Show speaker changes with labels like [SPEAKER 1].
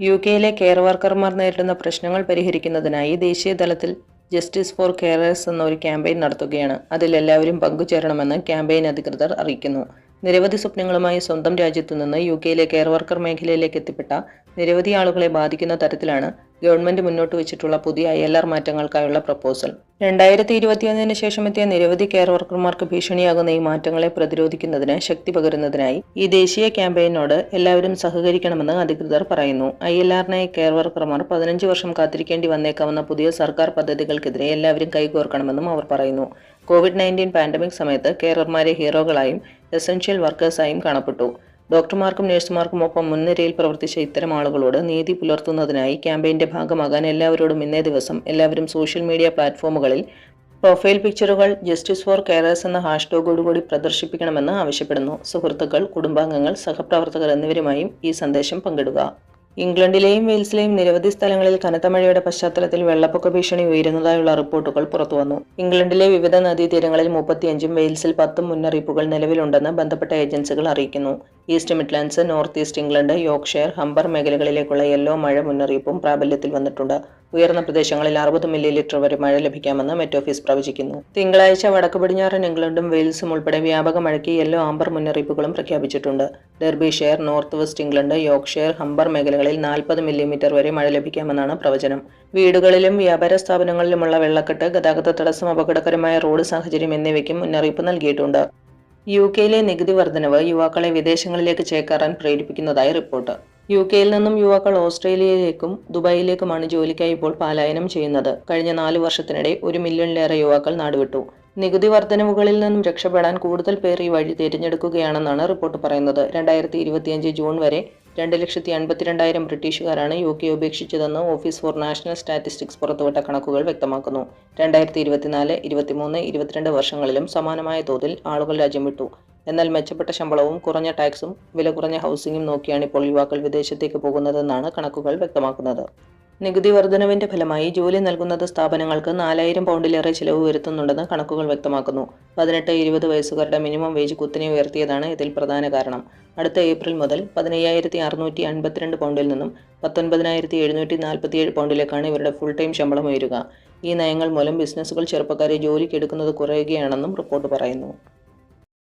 [SPEAKER 1] U കെയിലെ care വർക്കർമാർ നേരിടുന്ന പ്രശ്നങ്ങൾ പരിഹരിക്കുന്നതിനായി ദേശീയ തലത്തിൽ ജസ്റ്റിസ് ഫോർ കെയറേഴ്സ് എന്നൊരു ക്യാമ്പയിൻ നടത്തുകയാണ്. അതിൽ എല്ലാവരും പങ്കുചേരണമെന്ന് ക്യാമ്പയിൻ അധികൃതർ അറിയിക്കുന്നു. നിരവധി സ്വപ്നങ്ങളുമായി സ്വന്തം രാജ്യത്തു നിന്ന് യു കെയിലെ കെയർ വർക്കർ മേഖലയിലേക്ക് എത്തിപ്പെട്ട നിരവധി ആളുകളെ ബാധിക്കുന്ന തരത്തിലാണ് ഗവൺമെന്റ് മുന്നോട്ട് വെച്ചിട്ടുള്ള പുതിയ ഐ എൽ ആർ മാറ്റങ്ങൾക്കായുള്ള പ്രപ്പോസൽ. രണ്ടായിരത്തി ഇരുപത്തിയൊന്നിന് ശേഷം എത്തിയ നിരവധി കെയർ വർക്കർമാർക്ക് ഭീഷണിയാകുന്ന ഈ മാറ്റങ്ങളെ പ്രതിരോധിക്കുന്നതിന് ശക്തി പകരുന്നതിനായി ഈ ദേശീയ ക്യാമ്പയിനോട് എല്ലാവരും സഹകരിക്കണമെന്ന് അധികൃതർ പറയുന്നു. ഐ എൽ ആറിനായി കെയർ വർക്കർമാർ പതിനഞ്ച് വർഷം കാത്തിരിക്കേണ്ടി വന്നേക്കാവുന്ന പുതിയ സർക്കാർ പദ്ധതികൾക്കെതിരെ എല്ലാവരും കൈകോർക്കണമെന്നും അവർ പറയുന്നു. കോവിഡ് നയന്റീൻ പാൻഡമിക് സമയത്ത് കെയർമാരെ ഹീറോകളായും എസൻഷ്യൽ വർക്കേഴ്സായും കാണപ്പെട്ടു. ഡോക്ടർമാർക്കും നഴ്സുമാർക്കും ഒപ്പം മുൻനിരയിൽ പ്രവർത്തിച്ച ഇത്തരം ആളുകളോട് നീതി പുലർത്തുന്നതിനായി ക്യാമ്പയിന്റെ ഭാഗമാകാൻ എല്ലാവരോടും ഇന്നേ ദിവസം എല്ലാവരും സോഷ്യൽ മീഡിയ പ്ലാറ്റ്ഫോമുകളിൽ പ്രൊഫൈൽ പിക്ചറുകൾ ജസ്റ്റിസ് ഫോർ കെയറേഴ്സ് എന്ന ഹാഷ്ടാഗോടുകൂടി പ്രദർശിപ്പിക്കണമെന്ന് ആവശ്യപ്പെടുന്നു. സുഹൃത്തുക്കൾ കുടുംബാംഗങ്ങൾ സഹപ്രവർത്തകർ എന്നിവരുമായും ഈ സന്ദേശം പങ്കിടുക. ഇംഗ്ലണ്ടിലെയും വെയിൽസിലെയും നിരവധി സ്ഥലങ്ങളിൽ കനത്ത മഴയുടെ പശ്ചാത്തലത്തിൽ വെള്ളപ്പൊക്ക ഭീഷണി ഉയരുന്നതായുള്ള റിപ്പോർട്ടുകൾ പുറത്തുവന്നു ഇംഗ്ലണ്ടിലെ വിവിധ നദീതീരങ്ങളിൽ മുപ്പത്തിയഞ്ചും വെയിൽസിൽ പത്തും മുന്നറിയിപ്പുകൾ നിലവിലുണ്ടെന്ന് ബന്ധപ്പെട്ട ഏജൻസികൾ അറിയിക്കുന്നു. East Midlands North East England Yorkshire Humber മേഖലകളിലേക്കുള്ള yellow മഴ മുന്നറിയിപ്പും പ്രാബല്യത്തിൽ വന്നിട്ടുണ്ട്. ഉയർന്ന പ്രദേശങ്ങളിൽ അറുപത് മില്ലി ലിറ്റർ വരെ മഴ ലഭിക്കാമെന്ന് മെറ്റ് ഓഫീസ് പ്രവചിക്കുന്നു. തിങ്കളാഴ്ച വടക്ക് പടിഞ്ഞാറൻ ഇംഗ്ലണ്ടും വെയിൽസും ഉൾപ്പെടെ വ്യാപക മഴയ്ക്ക് യെല്ലോ ആംബർ മുന്നറിയിപ്പുകളും പ്രഖ്യാപിച്ചിട്ടുണ്ട്. Derbyshire North West England Yorkshire Humber മേഖലകളിൽ നാൽപ്പത് മില്ലിമീറ്റർ വരെ മഴ ലഭിക്കാമെന്നാണ് പ്രവചനം. വീടുകളിലും വ്യാപാര സ്ഥാപനങ്ങളിലുമുള്ള വെള്ളക്കെട്ട് ഗതാഗത തടസ്സം അപകടകരമായ റോഡ് സാഹചര്യം എന്നിവയ്ക്കും മുന്നറിയിപ്പ് നൽകിയിട്ടുണ്ട്. യു കെയിലെ നികുതി വർധനവ് യുവാക്കളെ വിദേശങ്ങളിലേക്ക് ചേക്കേറാൻ പ്രേരിപ്പിക്കുന്നതായി റിപ്പോർട്ട്. യു കെയിൽ നിന്നും യുവാക്കൾ ഓസ്ട്രേലിയയിലേക്കും ദുബായിലേക്കുമാണ് ജോലിക്കായി ഇപ്പോൾ പലായനം ചെയ്യുന്നത്. കഴിഞ്ഞ നാല് വർഷത്തിനിടെ ഒരു മില്യണിലേറെ യുവാക്കൾ നാടുവിട്ടു. നികുതി വർധനവുകളിൽ നിന്നും രക്ഷപ്പെടാൻ കൂടുതൽ പേർ ഈ വഴി തിരഞ്ഞെടുക്കുകയാണെന്നാണ് റിപ്പോർട്ട് പറയുന്നത്. രണ്ടായിരത്തി ഇരുപത്തിയഞ്ച് ജൂൺ വരെ രണ്ട് ലക്ഷത്തി അൻപത്തിരണ്ടായിരം ബ്രിട്ടീഷുകാരാണ് യു കെ ഉപേക്ഷിച്ചതെന്ന് ഓഫീസ് ഫോർ നാഷണൽ സ്റ്റാറ്റിസ്റ്റിക്സ് പുറത്തുവിട്ട കണക്കുകൾ വ്യക്തമാക്കുന്നു. രണ്ടായിരത്തി ഇരുപത്തിനാല് ഇരുപത്തിമൂന്ന് ഇരുപത്തിരണ്ട് വർഷങ്ങളിലും സമാനമായ തോതിൽ ആളുകൾ രാജ്യം വിട്ടു. എന്നാൽ മെച്ചപ്പെട്ട ശമ്പളവും കുറഞ്ഞ ടാക്സും വില കുറഞ്ഞ ഹൗസിംഗും നോക്കിയാണ് ഇപ്പോൾ യുവാക്കൾ വിദേശത്തേക്ക് പോകുന്നതെന്നാണ് കണക്കുകൾ വ്യക്തമാക്കുന്നത്. നികുതി വർധനവിന്റെ ഫലമായി ജോലി നൽകുന്നത് സ്ഥാപനങ്ങൾക്ക് നാലായിരം പൗണ്ടിലേറെ ചിലവ് വരുത്തുന്നുണ്ടെന്ന് കണക്കുകൾ വ്യക്തമാക്കുന്നു. പതിനെട്ട് ഇരുപത് വയസ്സുകാരുടെ മിനിമം വേജ് കുത്തിനെ ഉയർത്തിയതാണ് ഇതിൽ പ്രധാന കാരണം. അടുത്ത ഏപ്രിൽ മുതൽ പതിനയ്യായിരത്തി അറുന്നൂറ്റി അൻപത്തിരണ്ട് പൗണ്ടിൽ നിന്നും പത്തൊൻപതിനായിരത്തി എഴുന്നൂറ്റി നാൽപ്പത്തിയേഴ് പൗണ്ടിലേക്കാണ് ഇവരുടെ ഫുൾ ടൈം ശമ്പളം ഉയരുക. ഈ നയങ്ങൾ മൂലം ബിസിനസ്സുകൾ ചെറുപ്പക്കാരെ ജോലിക്കെടുക്കുന്നത് കുറയുകയാണെന്നും റിപ്പോർട്ട് പറയുന്നു.